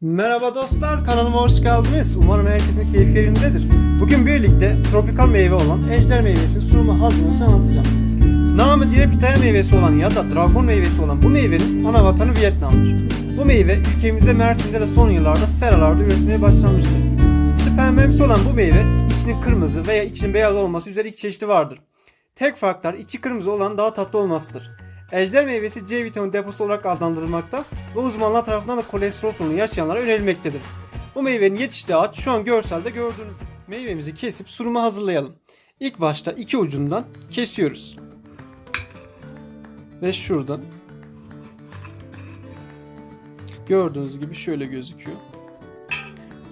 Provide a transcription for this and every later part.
Merhaba dostlar, kanalıma hoş geldiniz. Umarım herkesin keyfi yerindedir. Bugün birlikte tropikal meyve olan ejder meyvesinin sunumu hazırlığını size anlatacağım. Namı diğer pitaya meyvesi olan ya da dragon meyvesi olan bu meyvenin ana vatanı Vietnam'dır. Bu meyve ülkemizde Mersin'de de son yıllarda seralarda üretilmeye başlanmıştır. Dışı olan bu meyve içinin kırmızı veya içinin beyaz olması üzere iki çeşidi vardır. Tek farklar içi kırmızı olan daha tatlı olmasıdır. Ejder meyvesi C vitamini deposu olarak adlandırılmakta ve uzmanlar tarafından da kolesterol sorunu yaşayanlara önerilmektedir. Bu meyvenin yetiştiği ağaç şu an görselde gördüğünüz. Meyvemizi kesip sunuma hazırlayalım. İlk başta iki ucundan kesiyoruz. Ve şuradan gördüğünüz gibi şöyle gözüküyor.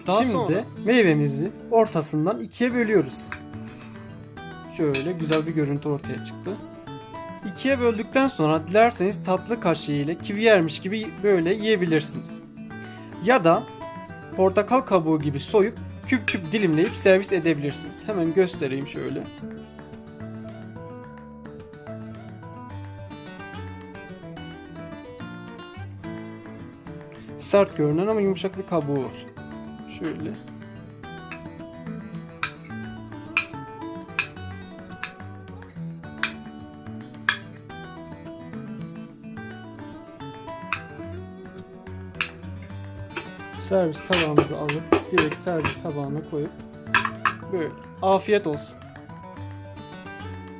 Daha Şimdi sonra- meyvemizi ortasından ikiye bölüyoruz. Şöyle güzel bir görüntü ortaya çıktı. İkiye böldükten sonra dilerseniz tatlı kaşığı ile kivi yermiş gibi böyle yiyebilirsiniz. Ya da portakal kabuğu gibi soyup küp küp dilimleyip servis edebilirsiniz. Hemen göstereyim şöyle. Sert görünen ama yumuşak bir kabuğu var. Şöyle. Servis tabağımızı alıp direkt servis tabağına koyup böyle. Afiyet olsun.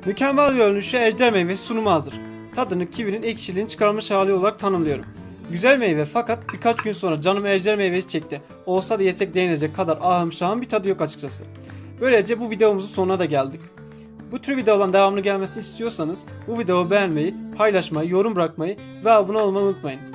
Mükemmel görünüşü ejder meyvesi sunumu hazır. Tadını kivinin ekşiliğini çıkarmış hali olarak tanımlıyorum. Güzel meyve fakat birkaç gün sonra canım ejder meyvesi çekti. Olsa da yesek değinecek kadar ahım şahım bir tadı yok açıkçası. Böylece bu videomuzun sonuna da geldik. Bu tür videoların devamlı gelmesini istiyorsanız bu videoyu beğenmeyi, paylaşmayı, yorum bırakmayı ve abone olmayı unutmayın.